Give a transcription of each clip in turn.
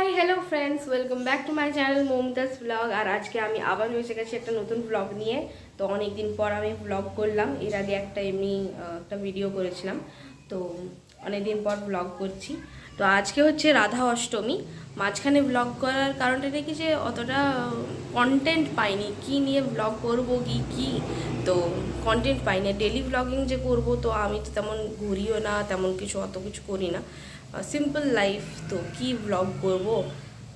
Hi hello friends welcome back to my channel Momtaz vlog আর আজকে আমি আবার এসে গেছি একটা নতুন ব্লগ নিয়ে। তো অনেক দিন পর আমি ব্লগ করলাম। এর আগে একটা এমনি একটা ভিডিও করেছিলাম। তো অনেক দিন পর ব্লগ করছি। তো আজকে হচ্ছে রাধা অষ্টমী। মাঝখানে ব্লগ করার কারণটা দেখি যে অতটা কন্টেন্ট পাইনি। কি নিয়ে ব্লগ করব, কি কি? তো কন্টেন্ট পাইনি। ডেলি ব্লগিং যে করব, তো আমি তো তেমন ঘুরিও না, তেমন কিছু অত কিছু করি না। সিম্পল লাইফ তো কি ব্লগ করব?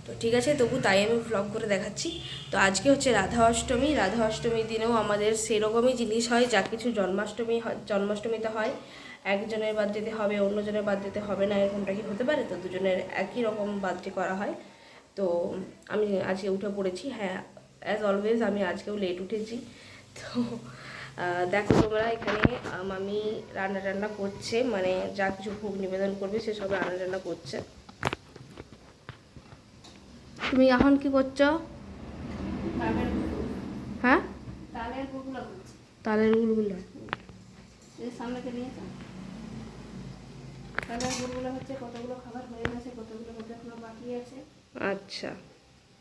তো ঠিক আছে, তবু তাই আমি ব্লগ করে দেখাচ্ছি। তো আজকে হচ্ছে রাধা অষ্টমী। রাধা অষ্টমীর দিনেও আমাদের সেরকমই জিনিস হয়, যা কিছু জন্মাষ্টমী হয়, জন্মাষ্টমীতে হয়। একজনের বাদ বার্থডেতে হবে অন্যজনের বার্থডেতে হবে না এরকমটা কি হতে পারে? তো দুজনের একই রকম বার্থডে করা হয়। তো আমি আজকে উঠে পড়েছি। হ্যাঁ অ্যাজ অলওয়েজ আমি আজকেও লেট উঠেছি। তো দেখো তোমরা এখানে মামি রান্না টান্না করছে মানে যা কিছু ভোগ নিবেদন করবে সেসব রান্না টান্না করছে। তুমি এখন কি করছ? হ্যাঁ? তালের করছি। তালের উলগুলো এই নিয়ে তালের গুড়গুলো হচ্ছে কতগুলো খাবার হয়ে গেছে কতগুলো হতে এখনও বাকি আছে। আচ্ছা।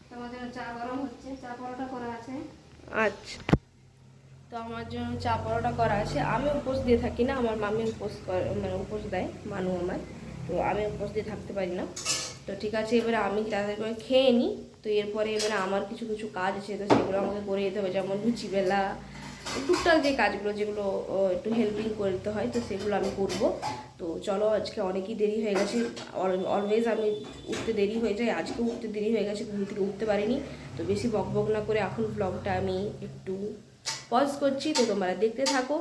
তোমাদের চা গরম হচ্ছে চা পরোটা করা আছে। আচ্ছা। তো আমার জন্য চা পরোটা করা আছে। আমি উপোস দিয়ে থাকি না আমার মামি উপোস করে মানে উপোস দেয় মানু আমার। তো আমি উপোস দিয়ে থাকতে পারি না। তো ঠিক আছে এবারে আমি তাদের করে খেয়ে নিই তো এরপরে এবারে আমার কিছু কিছু কাজ আছে তো সেগুলো আমাকে করে যেতে হবে যেমন লুচি বেলা টুকটাক যে কাজগুলো যেগুলো একটু হেল্পিং করতে হয়, তো সেগুলো আমি করব। তো চলো আজকে অনেকই দেরি হয়ে গেছে। অলওয়েজ আমি উঠতে দেরি হয়ে যায়, আজকেও উঠতে দেরি হয়ে গেছে, ঘুম থেকে উঠতে পারিনি। তো বেশি বক বক না করে এখন ব্লগটা আমি একটু পজ করছি। তো তোমরা দেখতে থাকো।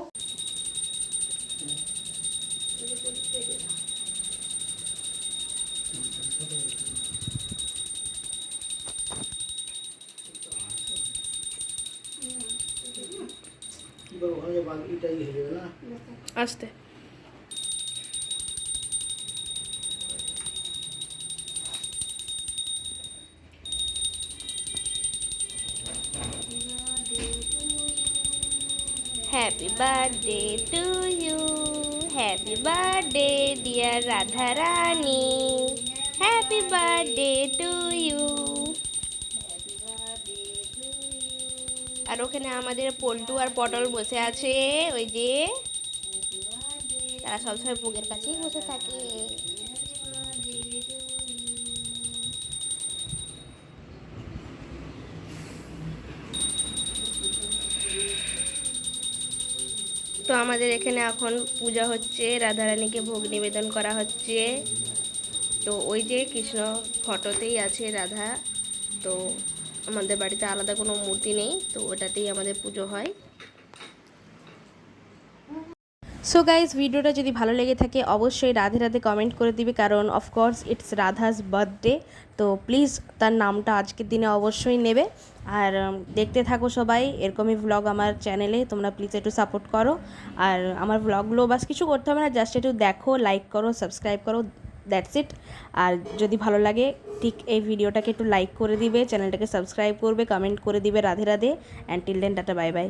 হয়ে যাবে না? আসতে। Happy birthday to you happy birthday dear Radha Rani happy birthday to আর ওখানে আমাদের পল্টু আর পটল বসে আছে, ওই যে তারা সবসময় ভোগের কাছেই বসে থাকে। তো আমাদের এখানে এখন পূজা হচ্ছে, রাধারানীকে ভোগ নিবেদন করা হচ্ছে। তো ওই যে কৃষ্ণ ফটোতেই আছে রাধা, তো আমাদের বাড়িতে আলাদা কোনো মূর্তি নেই, তো ওটাতেই আমাদের পুজো হয়। সো গাইজ ভিডিওটা যদি ভালো লেগে থাকে, অবশ্যই রাধে রাধে কমেন্ট করে দিবে, কারণ of course it's Radha's birthday তো প্লিজ তার নামটা আজকের দিনে অবশ্যই নেবে। আর দেখতে থাকো সবাই, এরকমই ভ্লগ আমার চ্যানেলে তোমরা প্লিজ একটু সাপোর্ট করো। আর আমার ভ্লগগুলো বাস কিছু করতে হবে না জাস্ট একটু দেখো লাইক করো সাবস্ক্রাইব করো দ্যাটস ইট। আর যদি ভালো লাগে, ঠিক এই ভিডিওটাকে একটু লাইক করে দিবে, চ্যানেলটাকে সাবস্ক্রাইব করবে কমেন্ট করে দিবে, Radhe Radhe and till then tata bye bye